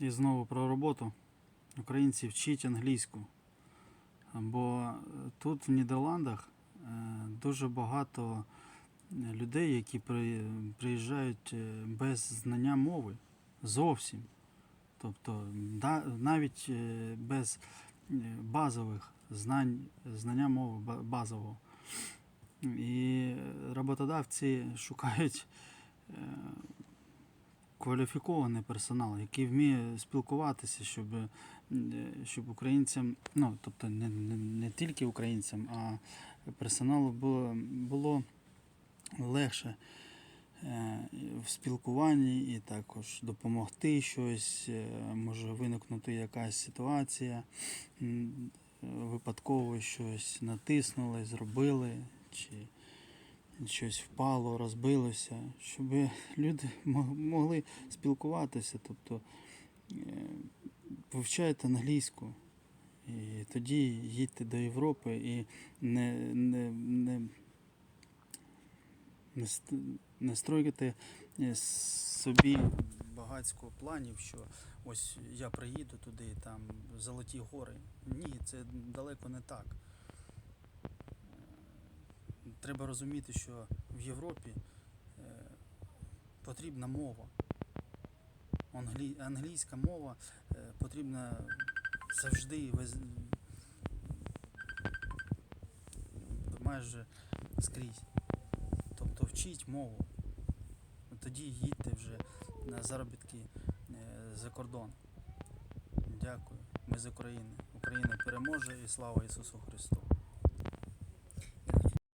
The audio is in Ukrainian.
І знову про роботу. Українці вчіть англійську. Бо е, тут в Нідерландах е, дуже багато е, людей, які приїжджають без знання мови. Зовсім. Тобто навіть без базових знань, знання мови базового. І роботодавці шукають кваліфікований персонал, який вміє спілкуватися, щоб, е, щоб українцям, ну тобто не, не, не тільки українцям, а персоналу було, було легше е, в спілкуванні і також допомогти щось, е, може виникнути якась ситуація, випадково щось натиснули, зробили, чи щось впало, розбилося, щоб люди могли спілкуватися, тобто е, вивчайте англійську. І тоді їдьте до Європи і не, не, не, не, не стройте е, собі багатського планів, що ось я приїду туди, там золоті гори. Ні, це далеко не так. Треба розуміти, що в Європі е, потрібна мова. Англі... Англійська мова е, потрібна завжди майже скрізь. Тобто вчіть мову. Тоді їдьте вже на заробітки е, за кордон. Дякую. Ми з України. Україна переможе і слава Ісусу Христу.